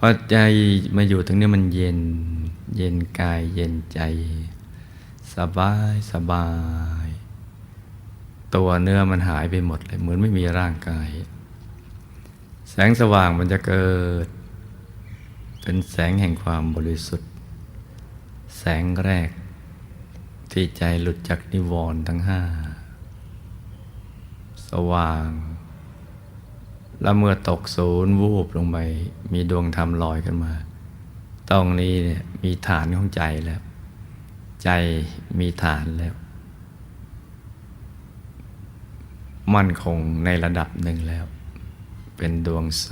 พอใจมาอยู่ตรงนี้มันเย็น เย็นกายเย็นใจ สบายสบาย ตัวเนื้อมันหายไปหมดเลย เหมือนไม่มีร่างกาย แสงสว่างมันจะเกิด เป็นแสงแห่งความบริสุทธิ์ แสงแรก ที่ใจหลุดจากนิวรณ์ทั้งห้า สว่าง แล้วเมื่อตกศูนย์วูบลงไปมีดวงธรรมลอยขึ้นมา ตรงนี้เนี่ยมีฐานของใจแล้ว ใจมีฐานแล้ว มั่นคงในระดับหนึ่งแล้ว เป็นดวงใส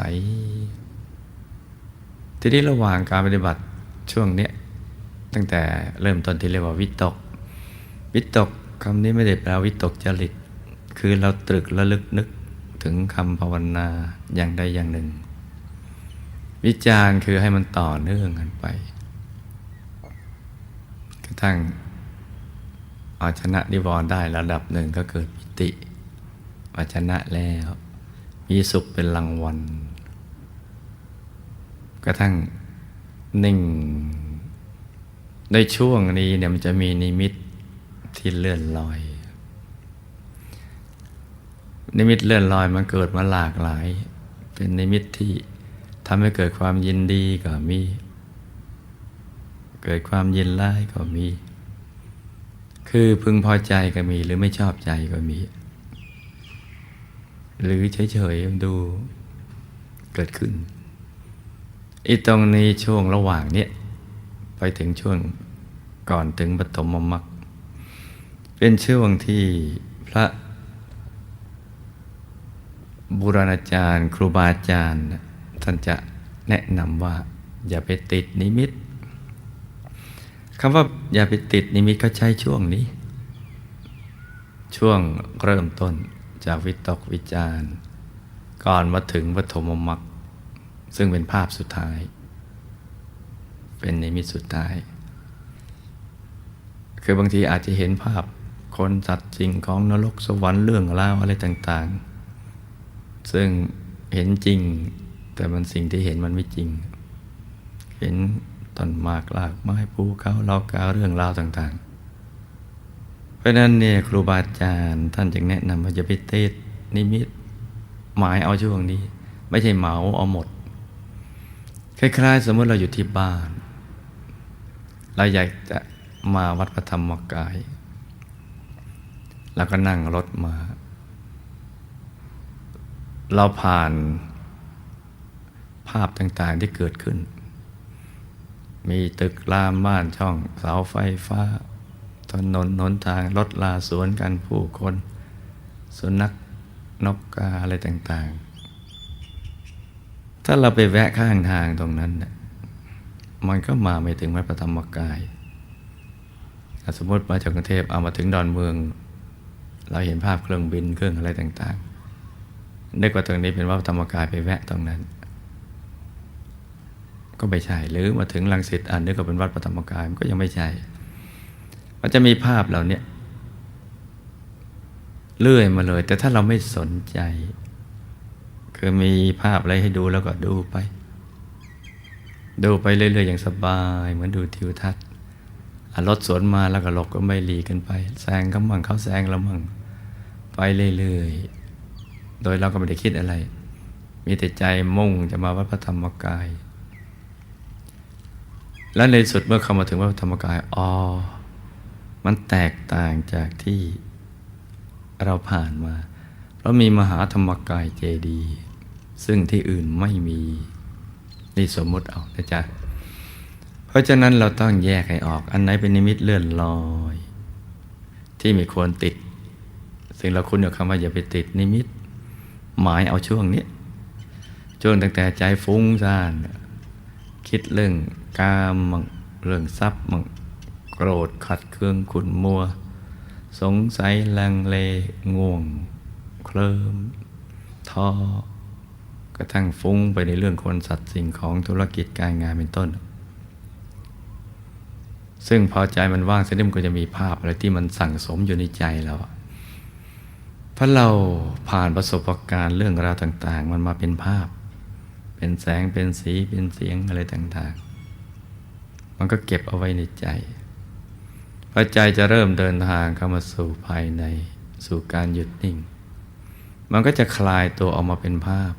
ทีนี้ระหว่างการปฏิบัติช่วงเนี้ยตั้งแต่เริ่มต้นที่เรียกว่าวิตก วิตกคำนี้ไม่ได้แปลวิตกจริต คือเราตรึกระลึกนึก ถึงคำภาวนาอย่างใดอย่างหนึ่ง วิจารณ์คือให้มันต่อเนื่องกันไปกระทั่งเอาชนะนิวรณ์ได้ระดับหนึ่งก็เกิดปิติว่าชนะแล้วมีสุขเป็นรางวัล กระทั่งนิ่งในช่วงนี้เนี่ยมันจะมีนิมิตที่เลื่อนลอย นิมิตเลื่อนลอยมันเกิดมาหลากหลาย เป็นนิมิตที่ทำให้เกิดความยินดีก็มี เกิดความยินร้ายก็มี คือพึงพอใจก็มีหรือไม่ชอบใจก็มี หรือเฉยๆดูเกิดขึ้นอีตรงนี้ช่วงระหว่างเนี้ยไปถึงช่วงก่อนถึงปฐมมรรคเป็นช่วงที่พระ บุรณาจารย์ ครูบาอาจารย์ท่านจะแนะนำว่า อย่าไปติดนิมิตคำว่าอย่าไปติดนิมิตเขาใช้ช่วงนี้ ช่วงเริ่มต้นจากวิตกวิจารณ์ก่อนมาถึงปฐมมรรคซึ่งเป็นภาพสุดท้าย เป็นนิมิตสุดท้าย คือบางทีอาจจะเห็นภาพคนสัตว์จริงของนรกสวรรค์เรื่องราวอะไรต่าง ๆ ซึ่งเห็นจริง แต่มันสิ่งที่เห็นมันไม่จริง เห็นต้นมากลากไม้ภูเขาเลากาเรื่องราวต่าง ๆ เพราะนั้นเนี่ยครูบาอาจารย์ท่านจึงแนะนำว่าจะไปเตดนิมิตหมายเอาช่วงนี้ ไม่ใช่เหมาเอาหมด คล้ายๆ สมมติเราอยู่ที่บ้าน เราอยากจะมาวัดพระธรรมกาย แล้วก็นั่งรถมา เราผ่านภาพต่างๆที่เกิดขึ้น มีตึกรามบ้านช่องเสาไฟฟ้า ถนนหนทางรถลาสวนกันผู้คน สุนัขนกกาอะไรต่างๆ ถ้าเราไปแวะข้างทางตรงนั้นเนี่ยมันก็มาไม่ถึงวัดพระธรรมกาย สมมติมาจากกรุงเทพเอามาถึงดอนเมือง เราเห็นภาพเครื่องบินเครื่องอะไรต่างๆ นึกว่าตรงนี้เป็นวัดธรรมกายไปแวะตรงนั้น ก็ไม่ใช่หรือมาถึงลังสิตอ่านนึกว่าเป็นวัดพระธรรมกายมันก็ยังไม่ใช่มันจะมีภาพเหล่านี้เลื่อยมาเลย แต่ถ้าเราไม่สนใจ คือมีภาพอะไรให้ดูแล้วก็ดูไป ดูไปเรื่อยๆอย่างสบายเหมือนดูทิวทัศน์รถสวนมาแล้วก็หลบก็ไม่หลีกันไปแซงเขามั่งเขาแซงเรามั่งไปเรื่อยๆ โดยเราก็ไม่ได้คิดอะไร มีแต่ใจมุ่งจะมาวัดพระธรรมกาย และในสุดเมื่อเข้ามาถึงวัดพระธรรมกายอ๋อมันแตกต่างจากที่เราผ่านมา เพราะมีมหาธรรมกายเจดีย์ซึ่งที่อื่นไม่มีนี่สมมติเอานะจ๊ะ เพราะฉะนั้นเราต้องแยกให้ออก อันไหนเป็นนิมิตเลื่อนลอย ที่มีควรติด ซึ่งเราคุ้นกับคำว่าอย่าไปติดนิมิต หมายเอาช่วงนี้ช่วงตั้งแต่ใจฟุ้งซ่านคิดเรื่องกามมังเรื่องทรัพย์มังโกรธขัดเคืองขุนมัว สงสัยลังเลง่วง เคลิมท้อกระทั่งฟุ้งไปในเรื่องคนสัตว์สิ่งของธุรกิจการงานเป็นต้น ซึ่งพอใจมันว่างเสร็จมันก็จะมีภาพอะไรที่มันสั่งสมอยู่ในใจเรา เพราะเราผ่านประสบการณ์เรื่องราวต่าง ๆ มันมาเป็นภาพ เป็นแสงเป็นสีเป็นเสียงอะไรต่าง ๆ มันก็เก็บเอาไว้ในใจพอใจจะเริ่มเดินทางเข้ามาสู่ภายในสู่การหยุดนิ่ง มันก็จะคลายตัวออกมาเป็นภาพ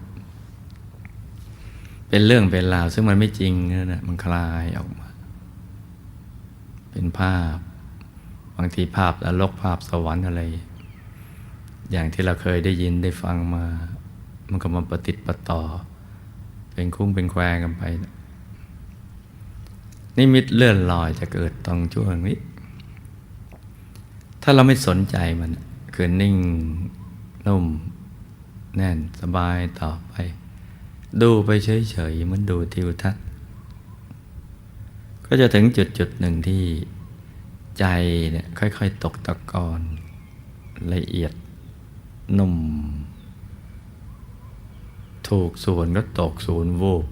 เป็นเรื่องเป็นราวซึ่งมันไม่จริงนั่นแหละมันคลายออกมา เป็นภาพ บางทีภาพนรกภาพสวรรค์อะไร อย่างที่เราเคยได้ยินได้ฟังมา มันก็มาปฏิติดประต่อ เป็นคุ้งเป็นแควกันไป นิมิตเลื่อนลอยจะเกิดตรงช่วงนี้ ถ้าเราไม่สนใจมันคือนิ่งนุ่ม แน่นสบายต่อไป ดูไปเฉยๆเหมันดูทิวทัศน์ ก็จะถึงจุดจุดหนึ่งที่ใจเนี่ยค่อย ๆ ตกตะกอนละเอียด นุ่ม ถูกส่วนก็ตกศูนย์วูบ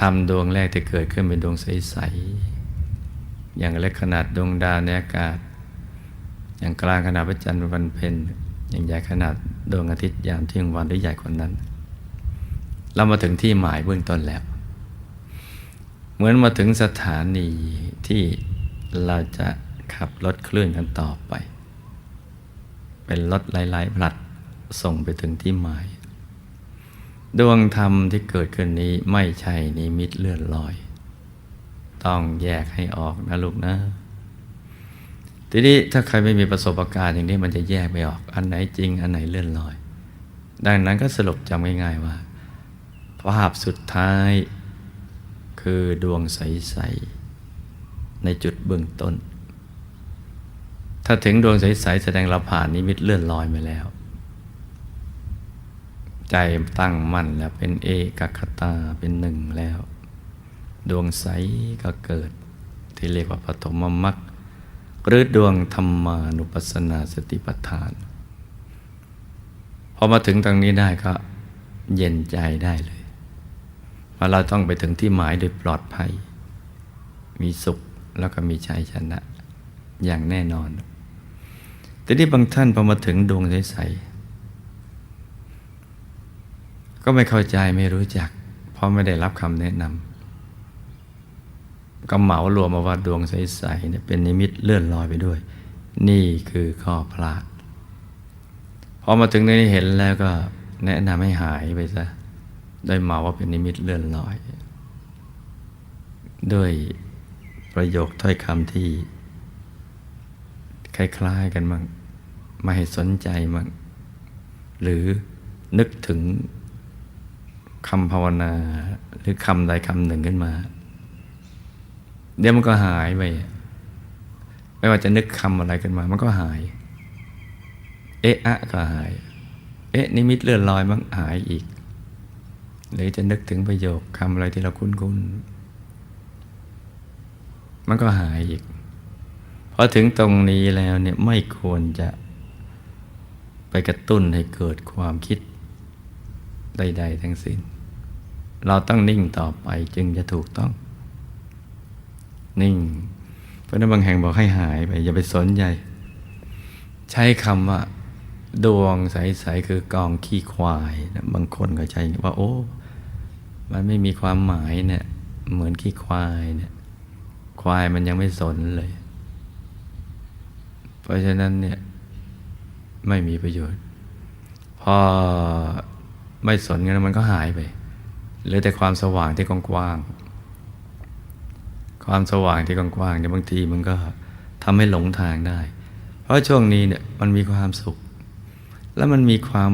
ทำดวงแรกที่เกิดขึ้นเป็นดวงใส ๆ อย่างเล็กขนาดดวงดาวในอากาศ อย่างกลางขนาดพระจันทร์วันเพ็ญอย่างใหญ่ขนาดดวงอาทิตย์ยามเที่ยงวันหรือใหญ่กว่านั้น เรามาถึงที่หมายเบื้องต้นแล้ว เหมือนมาถึงสถานีที่เราจะขับรถเคลื่อนกันต่อไป เป็นรถหลายๆผลัดส่งไปถึงที่หมาย ดวงธรรมที่เกิดขึ้นนี้ไม่ใช่นิมิตเลื่อนลอย ต้องแยกให้ออกนะลูกนะ ทีนี้ถ้าใครไม่มีประสบการณ์อย่างนี้มันจะแยกไม่ออกอันไหนจริงอันไหนเลื่อนลอย ดังนั้นก็สรุปจำง่ายๆว่า ภาพสุดท้ายคือดวงใส ๆ ในจุดเบื้องต้นาถึงดวงใสๆแสดงเราผ่านนิมิตเลื่อนลอยมาแล้ว ใจตั้งมั่นแล้วเป็นเอกคตาเป็นหนึ่งแล้ว ดวงใสก็เกิดที่เรียกว่าปฐมมรรคหรือดวงธรรมานุปัสสนาสติปัฏฐาน พอมาถึงตรงนี้ได้ก็เย็นใจได้เลยเพราเราต้องไปถึงที่หมายโดยปลอดภัย มีสุขแล้วก็มีชัยชนะอย่างแน่นอน แต่ที่บางท่านพอมาถึงดวงใสๆก็ไม่เข้าใจไม่รู้จัก เพราะไม่ได้รับคำแนะนำก็เหมารวมมาว่าดวงใสๆเนี่ยเป็นนิมิตเลื่อนลอยไปด้วย นี่คือข้อพลาดพอมาถึงตรงนี้เห็นแล้วก็แนะนำให้หายไปซะโดยเหมาว่าเป็นนิมิตเลื่อนลอย ด้วยประโยคถ้อยคำที่ คล้ายๆกันมั่งไม่ให้สนใจมั่งหรือนึกถึงคำภาวนาหรือคำใดคำหนึ่งขึ้นมา เดี๋ยวมันก็หายไป ไม่ว่าจะนึกคำอะไรขึ้นมา มันก็หาย เอะอะก็หาย เอ๊ะนิมิตเลื่อนลอยมันหายอีก หรือจะนึกถึงประโยคคำอะไรที่เราคุ้นๆ มันก็หายอีก อถึงตรงนี้แล้วเนี่ยไม่ควรจะไปกระตุ้นให้เกิดความคิดใด ๆ ทั้งสิ้น เราต้องนิ่งต่อไปจึงจะถูกต้อง นิ่ง เพราะนั้นบางแห่งบอกให้หายไป อย่าไปสนใจ ใช้คำว่า ดวงใส ๆ คือกองขี้ควายนะบางคนก็ใช้ว่า โอ้ มันไม่มีความหมายเนี่ยเหมือนขี้ควายเนี่ยควายมันยังไม่สนเลย ราะฉะนั้นเนี่ยไม่มีประโยชน์ พอไม่สนกันมันก็หายไปเหลือแต่ความสว่างที่กว้างๆความสว่างที่กว้างๆเนี่ยบางทีมันก็ทำให้หลงทางได้ เพราะช่วงนี้เนี่ยมันมีความสุข แล้วมันมีความ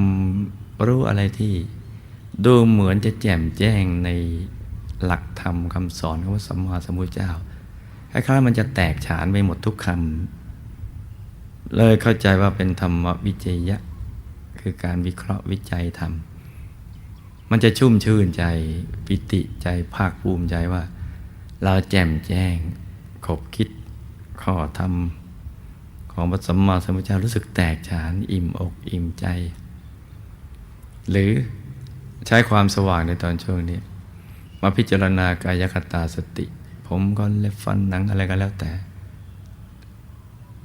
รู้อะไรที่ ดูเหมือนจะแจ่มแจ้งในหลักธรรมคำสอนของพระสัมมาสัมพุทธเจ้าคล้ายๆมันจะแตกฉานไปหมดทุกคำ เลยเข้าใจว่าเป็นธรรมวิจยะ คือการวิเคราะห์วิจัยธรรม มันจะชุ่มชื่นใจปิติใจภาคภูมิใจว่า เราแจ่มแจ้งขบคิดข้อธรรม ของพระสัมมาสัมพุทธเจ้ารู้สึกแตกฉาน อิ่มอกอิ่มใจ หรือใช้ความสว่างในตอนช่วงนี้ มาพิจารณากายคตาสติ ผมก็เล็บฟันหนังอะไรก็แล้วแต่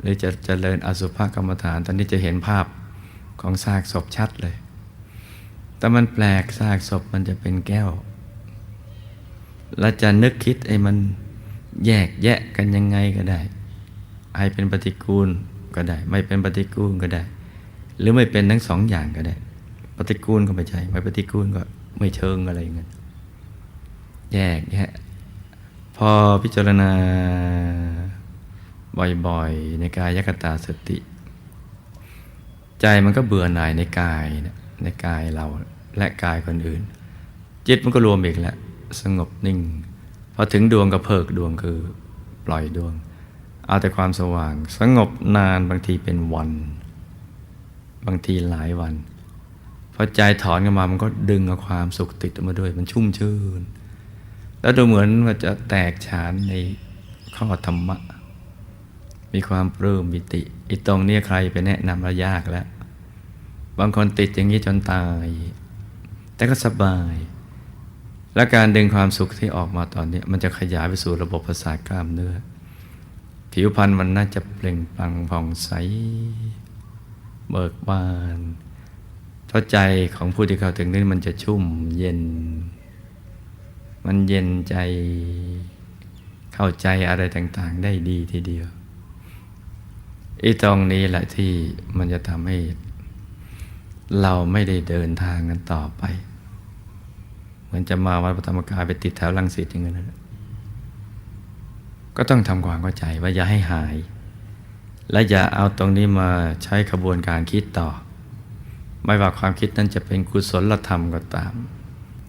หรือจะจะเจริญอสุภกรรมฐาน ตอนนี้จะเห็นภาพของซากศพชัดเลย แต่มันแปลกซากศพมันจะเป็นแก้ว แล้วจะนึกคิดไอ้มันแยกแยะกันยังไงก็ได้ให้เป็นปฏิกูลก็ได้ ไม่เป็นปฏิกูลก็ได้ หรือไม่เป็นทั้งสองอย่างก็ได้ ปฏิกูลก็ไม่ใช่ ไม่ปฏิกูลก็ไม่เชิงอะไรเงี้ยแยกแยะ พอพิจารณา บ่อยๆ ในกายกตาสติ ใจมันก็เบื่อหน่ายในกายในกายเราและกายคนอื่น จิตมันก็รวมอีกแล้วสงบนิ่งพอถึงดวงก็เพิกดวงคือปล่อยดวง เอาแต่ความสว่าง สงบนานบางทีเป็นวัน บางทีหลายวันพอใจถอนกันมามันก็ดึงเอาความสุขติดมาด้วยมันชุ่มชื่น แล้วดูเหมือนว่าจะแตกฉานในข้อธรรมะ มีความปลื้มบิติอีตรงนี้ใครไปแนะนำแล้วยากแล้ว บางคนติดอย่างนี้จนตาย แต่ก็สบาย และการดึงความสุขที่ออกมาตอนนี้ มันจะขยายไปสู่ระบบประสาทกล้ามเนื้อ ผิวพรรณมันน่าจะเปล่งปลั่งผ่องใส เบิกบานเพราะใจของผู้ที่เข้าถึงนี้มันจะชุ่มเย็น มันเย็นใจเข้าใจอะไรต่างๆ ได้ดีทีเดียว อีตรงนี้แหละที่มันจะทำให้ เราไม่ได้เดินทางกันต่อไป เหมือนจะมาวัดพระธรรมกายไปติดแถวลังสิตอย่างนั้นนะก็ต้องทำความเข้าใจว่าอย่าให้หาย และอย่าเอาตรงนี้มาใช้ขบวนการคิดต่อ ไม่ว่าความคิดนั้นจะเป็นกุศลธรรมก็ตาม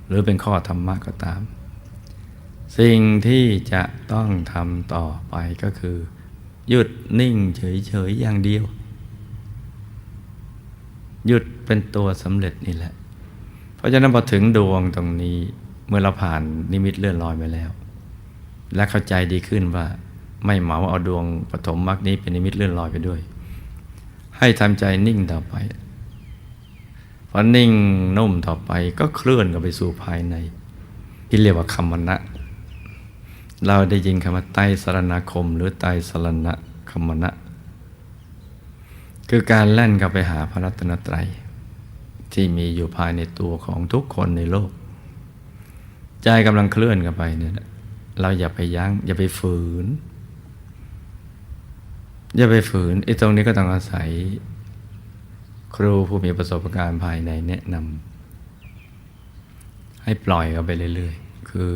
หรือเป็นข้อธรรมะก็ตาม สิ่งที่จะต้องทำต่อไปก็คือ หยุดนิ่งเฉยๆอย่างเดียว หยุดเป็นตัวสำเร็จนี่แหละ เพราะฉะนั้นพอถึงดวงตรงนี้เมื่อเราผ่านนิมิตเลื่อนลอยไปแล้ว และเข้าใจดีขึ้นว่าไม่เหมาเอาดวงปฐมมรรคนี้เป็นนิมิตเลื่อนลอยไปด้วย ให้ทำใจนิ่งต่อไปพอนิ่งนุ่มต่อไปก็เคลื่อนกันไปสู่ภายใน ที่เรียกว่าคำมณะ เราได้ยินคำว่าไตสรณคม หรือไตสรณคมณะ คือการแล่นเข้าไปหาพระรัตนตรัย ที่มีอยู่ภายในตัวของทุกคนในโลก ใจกำลังเคลื่อนกันไปเนี่ยเราอย่าไปยัง้ง อย่าไปฝืน อย่าไปฝืนไอ้ตรงนี้ก็ต้องอาศัย ครูผู้มีประสบการณ์ภายในแนะนำให้ปล่อยกันไปเรื่อย ๆ คือ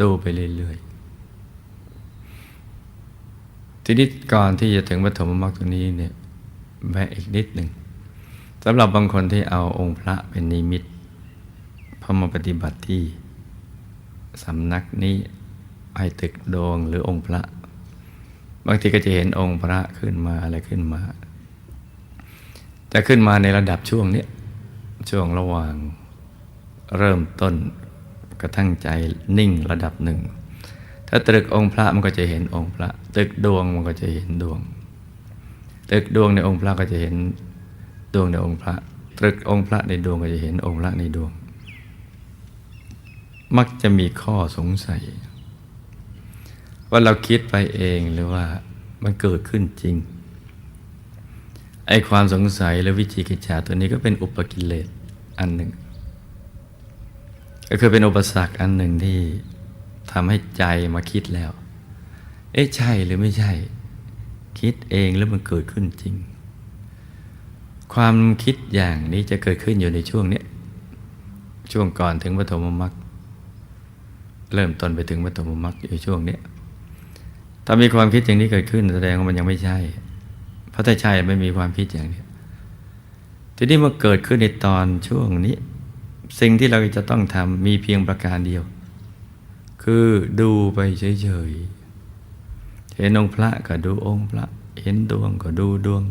ดูไปเรื่อย ๆ ทีนี้ก่อนที่จะถึงปฐมมรรคตัวนี้เนี่ยแวะอีกนิดหนึ่งสำหรับบางคนที่เอาองค์พระเป็นนิมิตพอมาปฏิบัติที่สำนักนี้ไอตึกดวงหรือองค์พระ บางทีก็จะเห็นองค์พระขึ้นมาอะไรขึ้นมา แต่ขึ้นมาในระดับช่วงนี้ช่วงระหว่างเริ่มต้นกระทั่งใจนิ่งระดับหนึ่ง ถ้าตรึกองค์พระมันก็จะเห็นองค์พระ ตึกดวงมันก็จะเห็นดวง ตึกดวงในองค์พระก็จะเห็นดวงในองค์พระ ตรึกองค์พระในดวงก็จะเห็นองค์พระในดวง มักจะมีข้อสงสัย ว่าเราคิดไปเองหรือว่ามันเกิดขึ้นจริงไอความสงสัยและวิจิกิจฉาตัวนี้ก็เป็นอุปกิเลสอันหนึ่ง ก็คือเป็นอุปสรรคอันหนึ่งที่ ทำให้ใจมาคิดแล้ว เอ๊ะใช่หรือไม่ใช่ คิดเองแล้วมันเกิดขึ้นจริง ความคิดอย่างนี้จะเกิดขึ้นอยู่ในช่วงนี้ช่วงก่อนถึงปฐมมรรคเริ่มต้นไปถึงปฐมมรรคอยู่ช่วงนี้ถ้ามีความคิดอย่างนี้เกิดขึ้นแสดงว่ามันยังไม่ใช่ เพราะถ้าใช่ไม่มีความคิดอย่างนี้ทีนี้มาเกิดขึ้นในตอนช่วงนี้ สิ่งที่เราจะต้องทำมีเพียงประการเดียว คือดูไปเฉยๆ เห็นองค์พระก็ดูองค์พระ เห็นดวงก็ดูดวง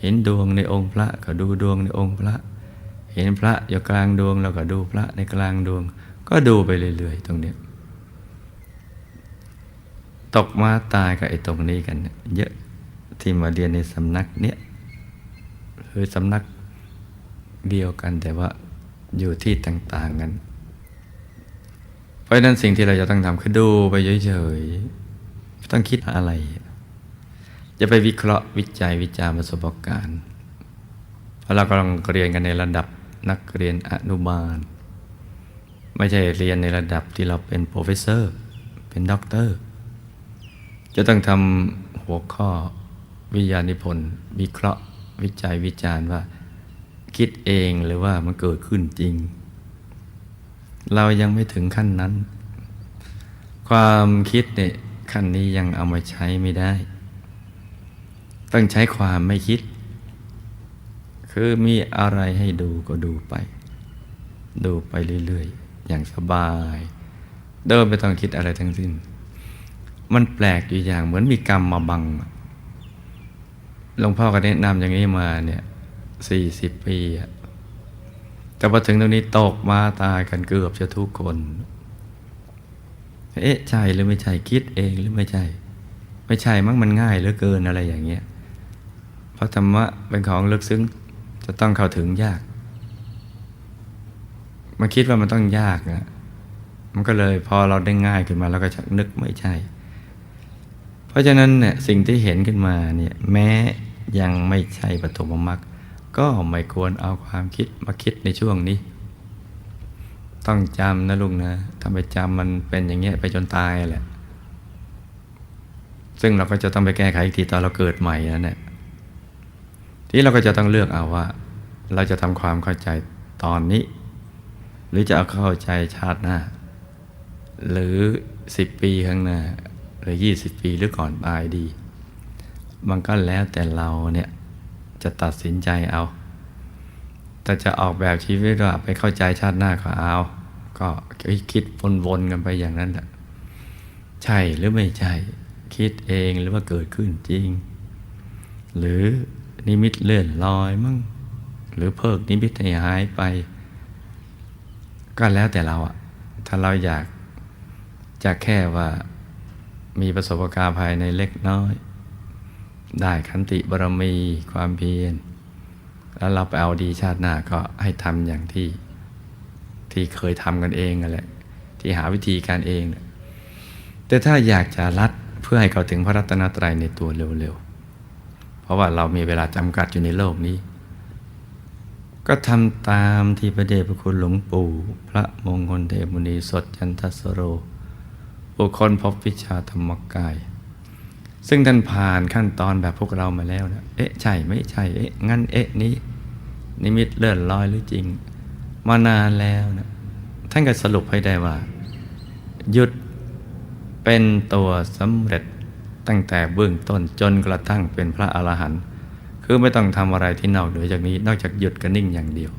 เห็นดวงในองค์พระก็ดูดวงในองค์พระ เห็นพระอยู่กลางดวงเราก็ดูพระในกลางดวง ก็ดูไปเรื่อยๆ ตรงนี้ ตกมาตายกับไอ้ตรงนี้กัน เยอะที่มาเรียนในสำนักเนี้ยคือสำนักเดียวกันแต่ว่าอยู่ที่ต่างๆกัน เพราะฉะนั้นสิ่งที่เราจะต้องทำคือดูไปเฉยๆต้องคิดอะไร จะไปวิเคราะห์วิจัยวิจารประสบการณ์เพราะเรากำลังเรียนกันในระดับนักเรียนอนุบาล ไม่ใช่เรียนในระดับที่เราเป็นโปรเฟสเซอร์ เป็นด็อกเตอร์ จะต้องทำหัวข้อวิทยานิพนธ์วิเคราะห์วิจัยวิจารณ์ว่า คิดเองหรือว่ามันเกิดขึ้นจริง เรายังไม่ถึงขั้นนั้น ความคิดเนี่ยขั้นนี้ยังเอามาใช้ไม่ได้ ต้องใช้ความไม่คิด คือมีอะไรให้ดูก็ดูไป ดูไปเรื่อยๆ อย่างสบาย เดินไม่ต้องคิดอะไรทั้งสิ้น มันแปลกอยู่อย่างเหมือนมีกรรมมาบังหลวงพ่อก็แนะนำอย่างนี้มาเนี่ยสี่สิบปีอะ แต่พอถึงตรงนี้ตกมาตายกันเกือบจะทุกคน เอ๊ะใช่หรือไม่ใช่คิดเองหรือไม่ใช่ ไม่ใช่มั้งมันง่ายเหลือเกินอะไรอย่างเงี้ย เพราะธรรมะเป็นของลึกซึ้งจะต้องเข้าถึงยากมันคิดว่ามันต้องยากนะมันก็เลยพอเราได้ง่ายขึ้นมาเราก็ชักนึกไม่ใช่ เพราะฉะนั้นเนี่ยสิ่งที่เห็นขึ้นมาเนี่ยแม้ยังไม่ใช่ปฐมมรรค ก็ไม่ควรเอาความคิดมาคิดในช่วงนี้ ต้องจำนะลุงนะถ้าไปจำมันเป็นอย่างเงี้ยไปจนตายแหละ ซึ่งเราก็จะต้องไปแก้ไขอีกทีตอนเราเกิดใหม่นั่นแหละที่เราก็จะต้องเลือกเอาว่า เราจะทำความเข้าใจตอนนี้ หรือจะเอาเข้าใจชาติหน้า หรือสิบปีข้างหน้า หรือยี่สิบปีหรือก่อนตายดี มันก็แล้วแต่เราเนี่ย จะตัดสินใจเอา แต่จะออกแบบชีวิตว่าไปเข้าใจชาติหน้าก็เอา ก็คิดวนๆกันไปอย่างนั้นแหละ ใช่หรือไม่ใช่ คิดเองหรือว่าเกิดขึ้นจริง หรือนิมิตเลื่อนลอยมั่งหรือเพิกนิมิตให้หายไป ก็แล้วแต่เราอะถ้าเราอยากจะแค่ว่ามีประสบการณ์ภายในเล็กน้อย ได้ขันติบารมีความเพียร แล้วเราไปเอาดีชาติหน้าก็ให้ทำอย่างที่ที่เคยทำกันเองนั่นแหละที่หาวิธีการเอง แต่ถ้าอยากจะรัดเพื่อให้เขาถึงพระรัตนตรัยในตัวเร็วๆ เพราะว่าเรามีเวลาจำกัดอยู่ในโลกนี้ ก็ทำตามที่พระเดชพระคุณหลวงปู่ พระมงคลเทพมุนีสดจันทสโร บุคคลพบวิชาธรรมกาย ซึ่งท่านผ่านขั้นตอนแบบพวกเรามาแล้วนะเอ๊ะใช่ไม่ใช่เอ๊ะงั้นเอ๊ะนี้ นิมิตเลื่อนลอยหรือจริง มานานแล้วนะท่านก็สรุปให้ได้ว่า หยุดเป็นตัวสำเร็จตั้งแต่เบื้องต้นจนกระทั่งเป็นพระอรหันต์คือไม่ต้องทำอะไรที่นอกเหนือจากนี้ นอกจากหยุดกับนิ่งอย่างเดียว